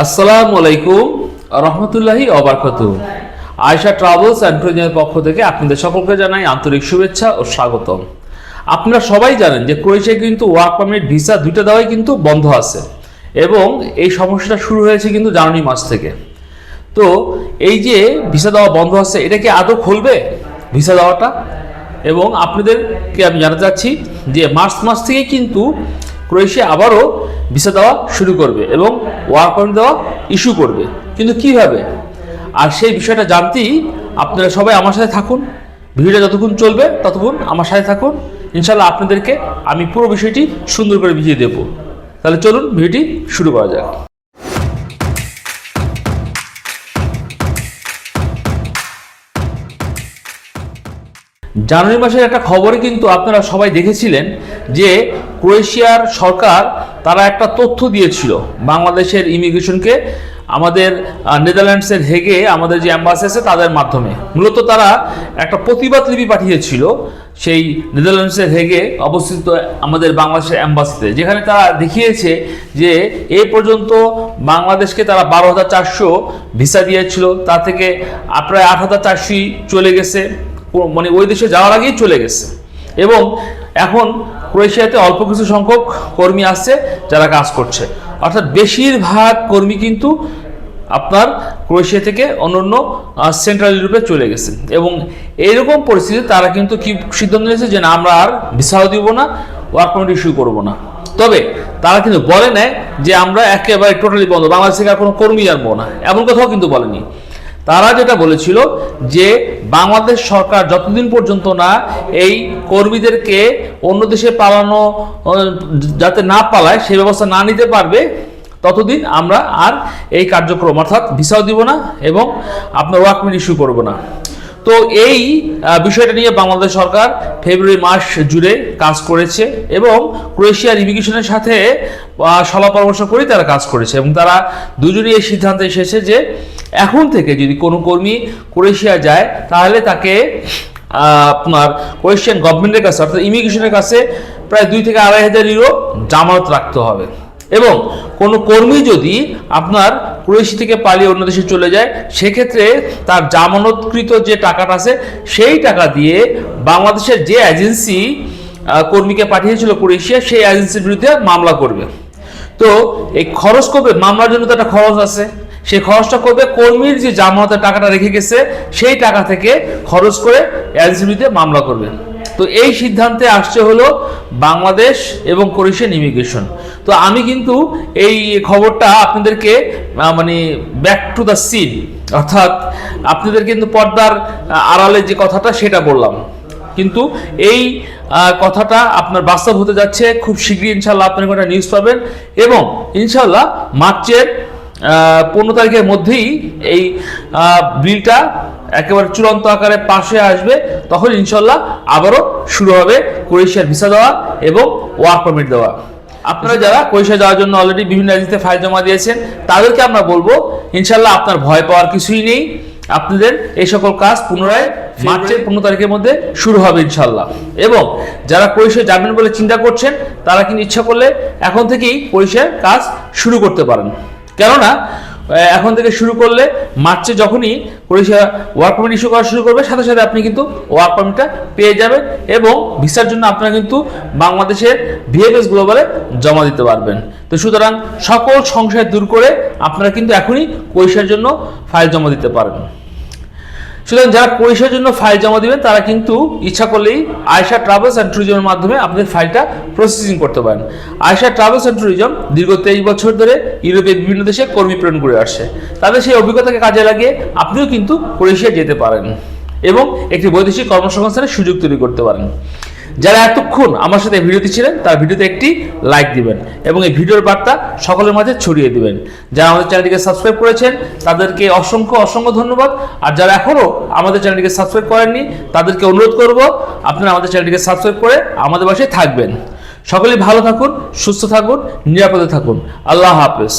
আসসালামু আলাইকুম রহমতুল্লাহি অবরকাত আয়শা ট্রাভেলস অ্যান্ড ট্যুরিজমের পক্ষ থেকে আপনাদের সকলকে জানাই আন্তরিক শুভেচ্ছা ও স্বাগতম। আপনারা সবাই জানেন যে ক্রোয়েশিয়া কিন্তু ওয়ার্ক পারমিট, ভিসা দুইটা দেওয়াই কিন্তু বন্ধ আছে এবং এই সমস্যাটা শুরু হয়েছে কিন্তু জানুয়ারি মাস থেকে। তো এই যে ভিসা দেওয়া বন্ধ আছে, এটা কি আদৌ খুলবে ভিসা দেওয়াটা? এবং আপনাদেরকে আমি জানাতে চাচ্ছি যে মার্চ মাস থেকে কিন্তু ক্রোয়েশিয়া আবারও ভিসা দেওয়া শুরু করবে এবং ওয়ার্ক পারমিট দেওয়া ইস্যু করবে। কিন্তু কীভাবে আর সেই বিষয়টা জানতেই আপনারা সবাই আমার সাথে থাকুন। ভিডিওটা যতক্ষণ চলবে ততক্ষণ আমার সাথে থাকুন। ইনশাল্লাহ আপনাদেরকে আমি পুরো বিষয়টি সুন্দর করে বুঝিয়ে দেবো। তাহলে চলুন ভিডিওটি শুরু করা যাক। জানুয়ারি মাসের একটা খবরে কিন্তু আপনারা সবাই দেখেছিলেন যে ক্রোয়েশিয়ার সরকার তারা একটা তথ্য দিয়েছিল বাংলাদেশের ইমিগ্রেশনকে, আমাদের নেদারল্যান্ডসের হেগে, আমাদের যে অ্যাম্বাসি আছে তাদের মাধ্যমে। মূলত তারা একটা প্রতিবাদ লিপি পাঠিয়েছিল সেই নেদারল্যান্ডসের হেগে অবস্থিত আমাদের বাংলাদেশের অ্যাম্বাসিতে যেখানে তারা দেখিয়েছে যে এ পর্যন্ত বাংলাদেশকে তারা বারো হাজার চারশো ভিসা দিয়েছিল, তা থেকে প্রায় আট হাজার চারশোই চলে গেছে। মানে ওই দেশে যাওয়ার আগেই চলে গেছে। এবং এখন ক্রোয়েশিয়াতে অল্প কিছু সংখ্যক কর্মী আসছে যারা কাজ করছে। অর্থাৎ বেশিরভাগ কর্মী কিন্তু আপনার ক্রোয়েশিয়া থেকে অন্যান্য সেন্ট্রাল ইউরোপে চলে গেছে। এবং এইরকম পরিস্থিতিতে তারা কিন্তু কি সিদ্ধান্ত নিয়েছে যে না, আমরা আর ভিসাও দিব না ওয়ার্ক পারমিট ইস্যু করব না। তবে তারা কিন্তু বলে নেয় যে আমরা একেবারে টোটালি বন্ধ। বাংলাদেশ থেকে আর কোনো কর্মী আনব না। এমন কথাও কিন্তু বলেনি। তারা যেটা বলেছিল যে বাংলাদেশ সরকার যতদিন পর্যন্ত না এই কর্মীদেরকে অন্য দেশে পালানো যাতে না পালায় সেই ব্যবস্থা না নিতে পারবে, ততদিন আমরা আর এই কার্যক্রম, অর্থাৎ ভিসাও দিব না এবং আপনার ওয়ার্কমেন্ট ইস্যু করব না। তো এই বিষয়টা নিয়ে বাংলাদেশ সরকার ফেব্রুয়ারি মাস জুড়ে কাজ করেছে এবং ক্রোয়েশিয়ার ইমিগ্রেশনের সাথে সলা পরামর্শ করে তারা কাজ করেছে এবং তারা দুজনই এই সিদ্ধান্তে এসেছে যে এখন থেকে যদি কোনো কর্মী ক্রোয়েশিয়া যায়, তাহলে তাকে আপনার ক্রোয়েশিয়ান গভর্নমেন্টের কাছে, অর্থাৎ ইমিগ্রেশনের কাছে প্রায় দুই থেকে আড়াই হাজার ইউরো জামানত রাখতে হবে। এবং কোনো কর্মী যদি আপনার ক্রোয়েশিয়া থেকে পালিয়ে অন্য দেশে চলে যায়, সেক্ষেত্রে তার জামানতকৃত যে টাকাটা আছে, সেই টাকা দিয়ে বাংলাদেশের যে এজেন্সি কর্মীকে পাঠিয়েছিল ক্রোয়েশিয়া, সেই এজেন্সির বিরুদ্ধে মামলা করবে। তো এই খরচ করবে, মামলার জন্য তো একটা খরচ আছে। সেই খরচটা করবে, কর্মীর যে জামানতের টাকাটা রেখে গেছে, সেই টাকা থেকে খরচ করে বিরুদ্ধে মামলা করবে। তো এই সিদ্ধান্তে আসছে হলো বাংলাদেশ এবং ক্রোয়েশিয়ান ইমিগ্রেশন। তো আমি কিন্তু এই খবরটা আপনাদেরকে মানে ব্যাক টু দ্য সিন অর্থাৎ আপনাদের কিন্তু পর্দার আড়ালে যে কথাটা সেটা বললাম। কিন্তু এই কথাটা আপনার বাস্তব হতে যাচ্ছে, খুব শীঘ্রই ইনশাল্লাহ আপনার একটা নিউজ পাবেন এবং ইনশাল্লাহ মার্চের পনেরো তারিখের মধ্যেই এই বিলটা একেবারে চূড়ান্ত আকারে পাশে আসবে। তখন ইনশাল্লাহ আবারও শুরু হবে ক্রোয়েশিয়ার ভিসা দেওয়া এবং ওয়ার্ক পারমিট দেওয়া। আপনারা যারা ক্রোয়েশিয়া যাওয়ার জন্য অলরেডি বিভিন্ন এজেন্সিতে ফাইল জমা দিয়েছেন তাদেরকে আমরা বলব ইনশাল্লাহ আপনার ভয় পাওয়ার কিছুই নেই। আপনাদের এই সকল কাজ পুনরায় মার্চের পনেরো তারিখের মধ্যে শুরু হবে ইনশাল্লাহ। এবং যারা ক্রোয়েশিয়া যাবেন বলে চিন্তা করছেন তারা কিন্তু ইচ্ছা করলে এখন থেকেই ক্রোয়েশিয়ার কাজ শুরু করতে পারেন। কেননা এখন থেকে শুরু করলে মার্চে যখনই ক্রোয়েশিয়া ওয়ার্ক পারমিট ইস্যু করা শুরু করবে, সাথে সাথে আপনি কিন্তু ওয়ার্ক পারমিটটা পেয়ে যাবেন এবং ভিসার জন্য আপনারা কিন্তু বাংলাদেশের ভিএফএস গ্লোবালে জমা দিতে পারবেন। তো সুতরাং সকল সংশয় দূর করে আপনারা কিন্তু এখনই ক্রোয়েশিয়ার জন্য ফাইল জমা দিতে পারেন সুতরাং যারা ক্রোয়েশিয়ার জন্য ফাইল জমা দিবেন, তারা কিন্তু ইচ্ছা করলেই আয়সা ট্রাভেলস অ্যান্ড ট্যুরিজমের মাধ্যমে আপনাদের ফাইলটা প্রসেসিং করতে পারেন। আয়সা ট্রাভেলস অ্যান্ড ট্যুরিজম দীর্ঘ তেইশ বছর ধরে ইউরোপের বিভিন্ন দেশে কর্মী প্রেরণ করে আসছে। তাদের সেই অভিজ্ঞতাকে কাজে লাগিয়ে আপনিও কিন্তু ক্রোয়েশিয়া যেতে পারেন এবং একটি বৈদেশিক কর্মসংস্থানের সুযোগ তৈরি করতে পারেন। যারা এতক্ষণ আমার সাথে ভিডিওতে ছিলেন, তার ভিডিওতে একটি লাইক দিবেন এবং এই ভিডিওর বার্তা সকলের মাঝে ছড়িয়ে দিবেন। যারা আমাদের চ্যানেলটিকে সাবস্ক্রাইব করেছেন, তাদেরকে অসংখ্য অসংখ্য ধন্যবাদ। আর যারা এখনও আমাদের চ্যানেলটিকে সাবস্ক্রাইব করেননি, তাদেরকে অনুরোধ করব, আপনারা আমাদের চ্যানেলটিকে সাবস্ক্রাইব করে আমাদের বাসায় থাকবেন। সকলেই ভালো থাকুন, সুস্থ থাকুন, নিরাপদে থাকুন। আল্লাহ হাফেজ।